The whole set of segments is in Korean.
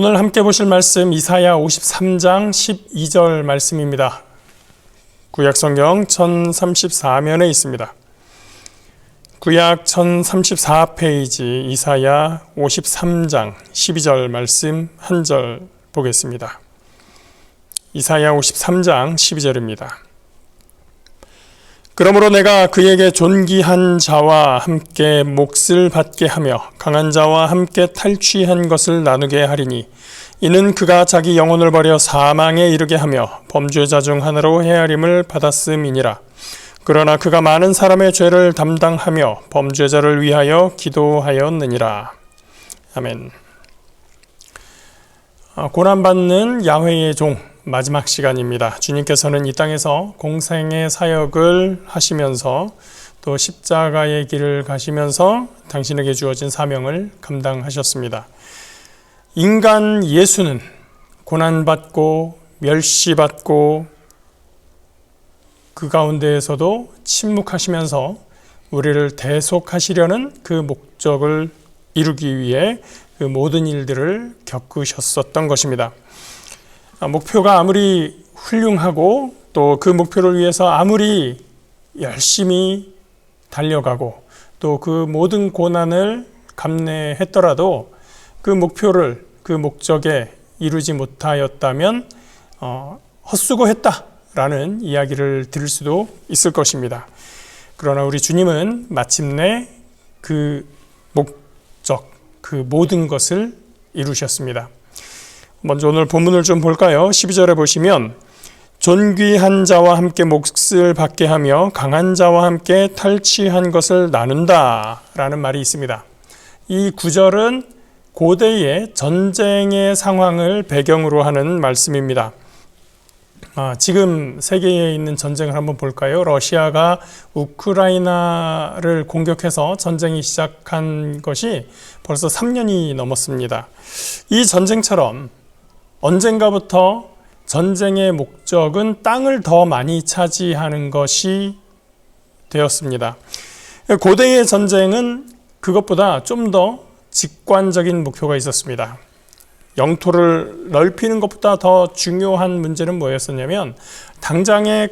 오늘 함께 보실 말씀 이사야 53장 12절 말씀입니다. 구약 성경 1034면에 있습니다. 구약 1034페이지 이사야 53장 12절 말씀 한 절 보겠습니다. 이사야 53장 12절입니다. 그러므로 내가 그에게 존귀한 자와 함께 몫을 받게 하며 강한 자와 함께 탈취한 것을 나누게 하리니 이는 그가 자기 영혼을 버려 사망에 이르게 하며 범죄자 중 하나로 헤아림을 받았음이니라. 그러나 그가 많은 사람의 죄를 담당하며 범죄자를 위하여 기도하였느니라. 아멘. 아, 고난받는 야훼의 종 마지막 시간입니다. 주님께서는 이 땅에서 공생의 사역을 하시면서 또 십자가의 길을 가시면서 당신에게 주어진 사명을 감당하셨습니다. 인간 예수는 고난받고 멸시받고 그 가운데에서도 침묵하시면서 우리를 대속하시려는 그 목적을 이루기 위해 그 모든 일들을 겪으셨었던 것입니다. 목표가 아무리 훌륭하고 또 그 목표를 위해서 아무리 열심히 달려가고 또 그 모든 고난을 감내했더라도 그 목표를 그 목적에 이루지 못하였다면 어, 헛수고했다라는 이야기를 들을 수도 있을 것입니다. 그러나 우리 주님은 마침내 그 목적, 그 모든 것을 이루셨습니다. 먼저 오늘 본문을 좀 볼까요? 12절에 보시면 존귀한 자와 함께 몫을 받게 하며 강한 자와 함께 탈취한 것을 나눈다 라는 말이 있습니다. 이 구절은 고대의 전쟁의 상황을 배경으로 하는 말씀입니다. 아, 지금 세계에 있는 전쟁을 한번 볼까요? 러시아가 우크라이나를 공격해서 전쟁이 시작한 것이 벌써 3년이 넘었습니다. 이 전쟁처럼 언젠가부터 전쟁의 목적은 땅을 더 많이 차지하는 것이 되었습니다. 고대의 전쟁은 그것보다 좀 더 직관적인 목표가 있었습니다. 영토를 넓히는 것보다 더 중요한 문제는 뭐였었냐면 당장에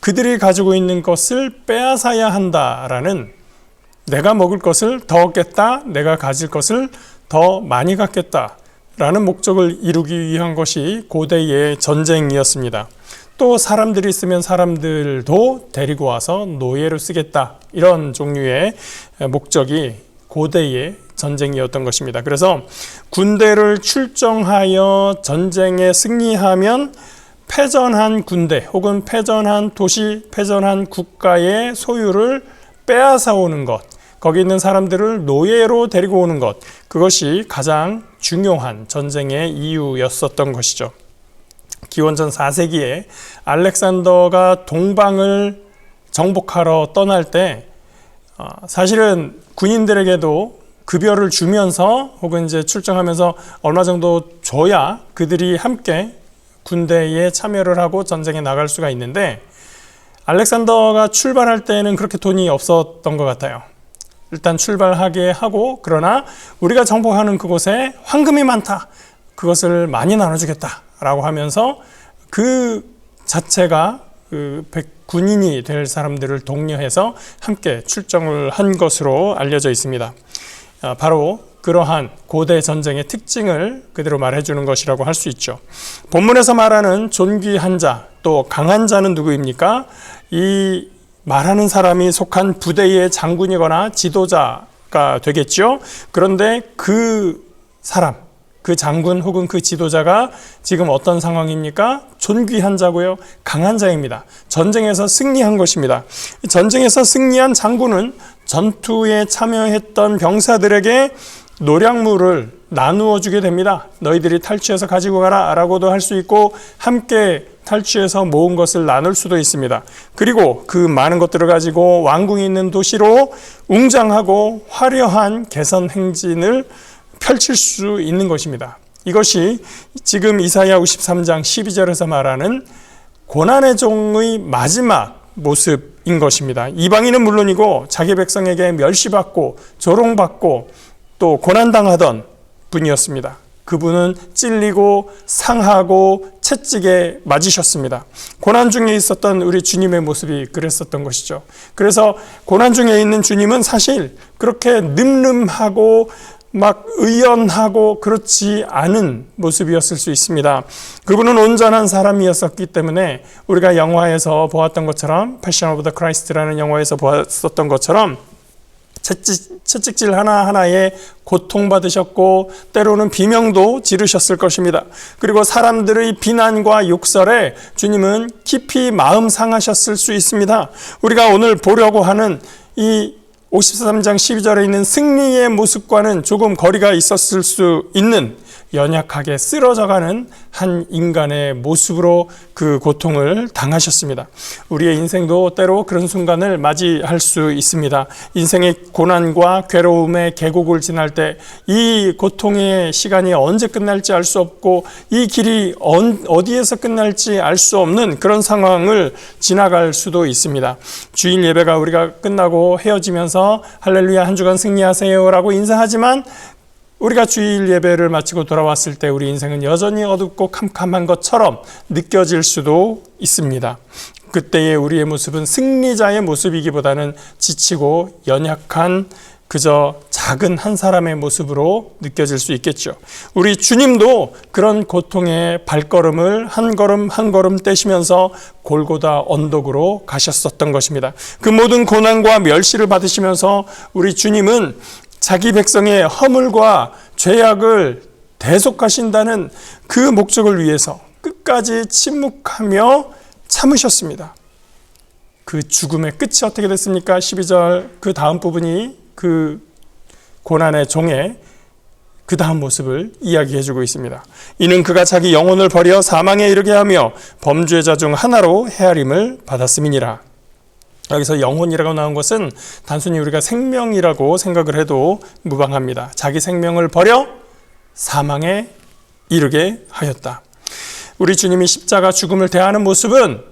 그들이 가지고 있는 것을 빼앗아야 한다라는 내가 먹을 것을 더 얻겠다, 내가 가질 것을 더 많이 갖겠다. 라는 목적을 이루기 위한 것이 고대의 전쟁이었습니다. 또 사람들이 있으면 사람들도 데리고 와서 노예로 쓰겠다. 이런 종류의 목적이 고대의 전쟁이었던 것입니다. 그래서 군대를 출정하여 전쟁에 승리하면 패전한 군대 혹은 패전한 도시, 패전한 국가의 소유를 빼앗아 오는 것, 거기 있는 사람들을 노예로 데리고 오는 것, 그것이 가장 중요한 전쟁의 이유였었던 것이죠. 기원전 4세기에 알렉산더가 동방을 정복하러 떠날 때 어, 사실은 군인들에게도 급여를 주면서 혹은 이제 출정하면서 얼마 정도 줘야 그들이 함께 군대에 참여를 하고 전쟁에 나갈 수가 있는데 알렉산더가 출발할 때는 그렇게 돈이 없었던 것 같아요. 일단 출발하게 하고 그러나 우리가 정복하는 그곳에 황금이 많다. 그것을 많이 나눠주겠다라고 하면서 그 자체가 그 군인이 될 사람들을 독려해서 함께 출정을 한 것으로 알려져 있습니다. 아, 바로 그러한 고대 전쟁의 특징을 그대로 말해주는 것이라고 할 수 있죠. 본문에서 말하는 존귀한 자, 또 강한 자는 누구입니까? 이 말하는 사람이 속한 부대의 장군이거나 지도자가 되겠죠. 그런데 그 사람, 그 장군 혹은 그 지도자가 지금 어떤 상황입니까? 존귀한 자고요. 강한 자입니다. 전쟁에서 승리한 것입니다. 전쟁에서 승리한 장군은 전투에 참여했던 병사들에게 노량물을 나누어 주게 됩니다. 너희들이 탈취해서 가지고 가라 라고도 할 수 있고 함께 탈취해서 모은 것을 나눌 수도 있습니다. 그리고 그 많은 것들을 가지고 왕궁이 있는 도시로 웅장하고 화려한 개선 행진을 펼칠 수 있는 것입니다. 이것이 지금 이사야 53장 12절에서 말하는 고난의 종의 마지막 모습인 것입니다. 이방인은 물론이고 자기 백성에게 멸시받고 조롱받고 또 고난당하던 분이었습니다. 그분은 찔리고 상하고 채찍에 맞으셨습니다. 고난 중에 있었던 우리 주님의 모습이 그랬었던 것이죠. 그래서 고난 중에 있는 주님은 사실 그렇게 늠름하고 막 의연하고 그렇지 않은 모습이었을 수 있습니다. 그분은 온전한 사람이었었기 때문에 우리가 영화에서 보았던 것처럼 Passion of the Christ라는 영화에서 보았었던 것처럼 채찍질 하나하나에 고통받으셨고 때로는 비명도 지르셨을 것입니다. 그리고 사람들의 비난과 욕설에 주님은 깊이 마음 상하셨을 수 있습니다. 우리가 오늘 보려고 하는 이 53장 12절에 있는 승리의 모습과는 조금 거리가 있었을 수 있는 연약하게 쓰러져가는 한 인간의 모습으로 그 고통을 당하셨습니다. 우리의 인생도 때로 그런 순간을 맞이할 수 있습니다. 인생의 고난과 괴로움의 계곡을 지날 때 이 고통의 시간이 언제 끝날지 알 수 없고 이 길이 어디에서 끝날지 알 수 없는 그런 상황을 지나갈 수도 있습니다. 주일 예배가 우리가 끝나고 헤어지면서 할렐루야 한 주간 승리하세요라고 인사하지만 우리가 주일 예배를 마치고 돌아왔을 때 우리 인생은 여전히 어둡고 캄캄한 것처럼 느껴질 수도 있습니다. 그때의 우리의 모습은 승리자의 모습이기보다는 지치고 연약한 그저 작은 한 사람의 모습으로 느껴질 수 있겠죠. 우리 주님도 그런 고통의 발걸음을 한 걸음 한 걸음 떼시면서 골고다 언덕으로 가셨었던 것입니다. 그 모든 고난과 멸시를 받으시면서 우리 주님은 자기 백성의 허물과 죄악을 대속하신다는 그 목적을 위해서 끝까지 침묵하며 참으셨습니다. 그 죽음의 끝이 어떻게 됐습니까? 12절 그 다음 부분이 그 고난의 종의 그 다음 모습을 이야기해 주고 있습니다. 이는 그가 자기 영혼을 버려 사망에 이르게 하며 범죄자 중 하나로 헤아림을 받았음이니라. 여기서 영혼이라고 나온 것은 단순히 우리가 생명이라고 생각을 해도 무방합니다. 자기 생명을 버려 사망에 이르게 하였다. 우리 주님이 십자가 죽음을 대하는 모습은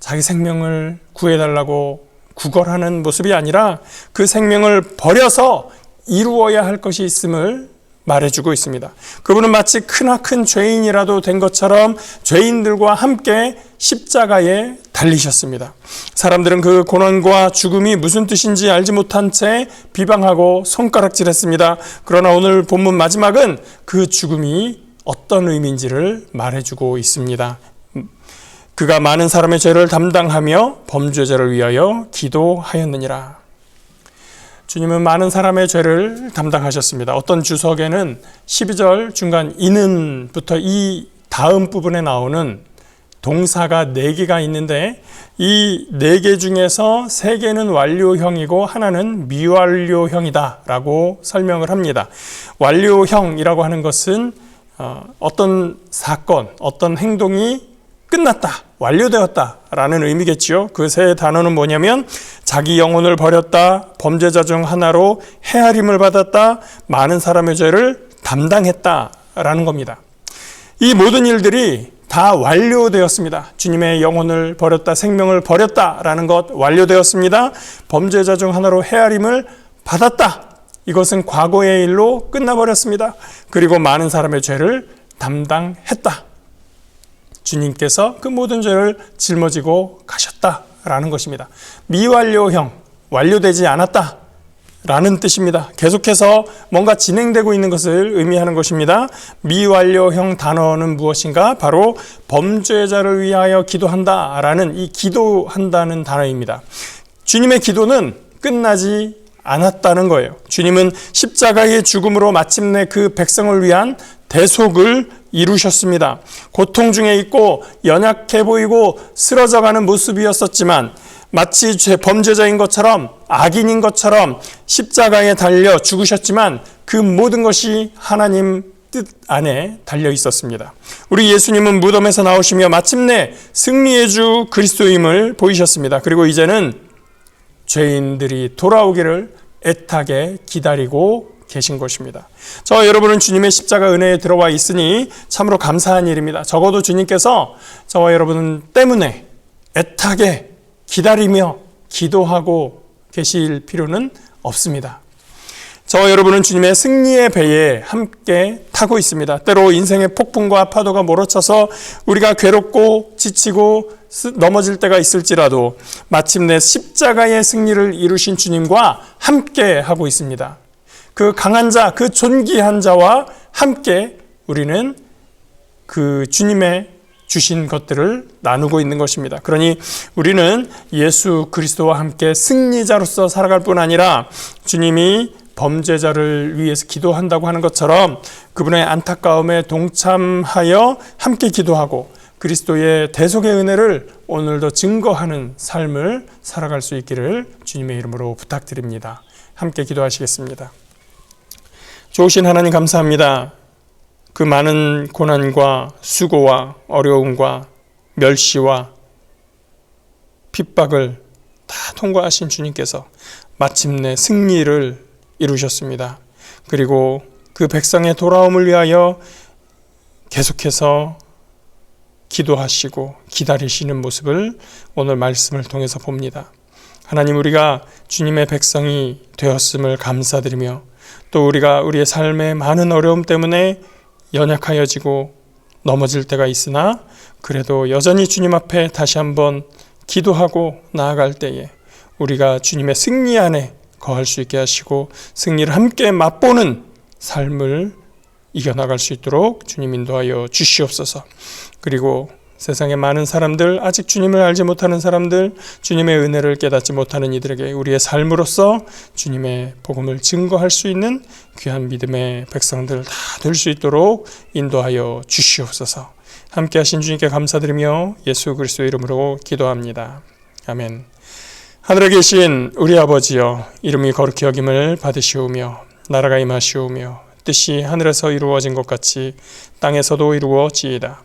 자기 생명을 구해달라고 구걸하는 모습이 아니라 그 생명을 버려서 이루어야 할 것이 있음을 말해주고 있습니다. 그분은 마치 크나큰 죄인이라도 된 것처럼 죄인들과 함께 십자가에 달리셨습니다. 사람들은 그 고난과 죽음이 무슨 뜻인지 알지 못한 채 비방하고 손가락질했습니다. 그러나 오늘 본문 마지막은 그 죽음이 어떤 의미인지를 말해주고 있습니다. 그가 많은 사람의 죄를 담당하며 범죄자를 위하여 기도하였느니라. 주님은 많은 사람의 죄를 담당하셨습니다. 어떤 주석에는 12절 중간 이는부터 이 다음 부분에 나오는 동사가 4개가 있는데 이 4개 중에서 3개는 완료형이고 하나는 미완료형이다 라고 설명을 합니다. 완료형이라고 하는 것은 어, 어떤 사건, 어떤 행동이 끝났다, 완료되었다 라는 의미겠지요. 그 세 단어는 뭐냐면 자기 영혼을 버렸다, 범죄자 중 하나로 헤아림을 받았다, 많은 사람의 죄를 담당했다 라는 겁니다. 이 모든 일들이 다 완료되었습니다. 주님의 영혼을 버렸다, 생명을 버렸다 라는 것 완료되었습니다. 범죄자 중 하나로 헤아림을 받았다. 이것은 과거의 일로 끝나버렸습니다. 그리고 많은 사람의 죄를 담당했다. 주님께서 그 모든 죄를 짊어지고 가셨다라는 것입니다. 미완료형, 완료되지 않았다. 라는 뜻입니다. 계속해서 뭔가 진행되고 있는 것을 의미하는 것입니다. 미완료형 단어는 무엇인가? 바로 범죄자를 위하여 기도한다 라는 이 기도한다는 단어입니다. 주님의 기도는 끝나지 않았다는 거예요. 주님은 십자가의 죽음으로 마침내 그 백성을 위한 대속을 이루셨습니다. 고통 중에 있고 연약해 보이고 쓰러져가는 모습이었었지만 마치 죄 범죄자인 것처럼 악인인 것처럼 십자가에 달려 죽으셨지만 그 모든 것이 하나님 뜻 안에 달려 있었습니다. 우리 예수님은 무덤에서 나오시며 마침내 승리의 주 그리스도임을 보이셨습니다. 그리고 이제는 죄인들이 돌아오기를 애타게 기다리고 계신 것입니다. 저 여러분은 주님의 십자가 은혜에 들어와 있으니 참으로 감사한 일입니다. 적어도 주님께서 저와 여러분 때문에 애타게 기다리며 기도하고 계실 필요는 없습니다. 저와 여러분은 주님의 승리의 배에 함께 타고 있습니다. 때로 인생의 폭풍과 파도가 몰아쳐서 우리가 괴롭고 지치고 넘어질 때가 있을지라도 마침내 십자가의 승리를 이루신 주님과 함께 하고 있습니다. 그 강한 자, 그 존귀한 자와 함께 우리는 그 주님의 주신 것들을 나누고 있는 것입니다. 그러니 우리는 예수 그리스도와 함께 승리자로서 살아갈 뿐 아니라 주님이 범죄자를 위해서 기도한다고 하는 것처럼 그분의 안타까움에 동참하여 함께 기도하고 그리스도의 대속의 은혜를 오늘도 증거하는 삶을 살아갈 수 있기를 주님의 이름으로 부탁드립니다. 함께 기도하시겠습니다. 좋으신 하나님 감사합니다. 그 많은 고난과 수고와 어려움과 멸시와 핍박을 다 통과하신 주님께서 마침내 승리를 이루셨습니다. 그리고 그 백성의 돌아옴을 위하여 계속해서 기도하시고 기다리시는 모습을 오늘 말씀을 통해서 봅니다. 하나님 우리가 주님의 백성이 되었음을 감사드리며 또 우리가 우리의 삶의 많은 어려움 때문에 연약하여지고 넘어질 때가 있으나 그래도 여전히 주님 앞에 다시 한번 기도하고 나아갈 때에 우리가 주님의 승리 안에 거할 수 있게 하시고 승리를 함께 맛보는 삶을 이겨나갈 수 있도록 주님 인도하여 주시옵소서. 그리고 세상의 많은 사람들, 아직 주님을 알지 못하는 사람들, 주님의 은혜를 깨닫지 못하는 이들에게 우리의 삶으로서 주님의 복음을 증거할 수 있는 귀한 믿음의 백성들 다 될 수 있도록 인도하여 주시옵소서. 함께 하신 주님께 감사드리며 예수 그리스도 이름으로 기도합니다. 아멘. 하늘에 계신 우리 아버지여 이름이 거룩히 여김을 받으시오며 나라가 임하시오며 뜻이 하늘에서 이루어진 것 같이 땅에서도 이루어지이다.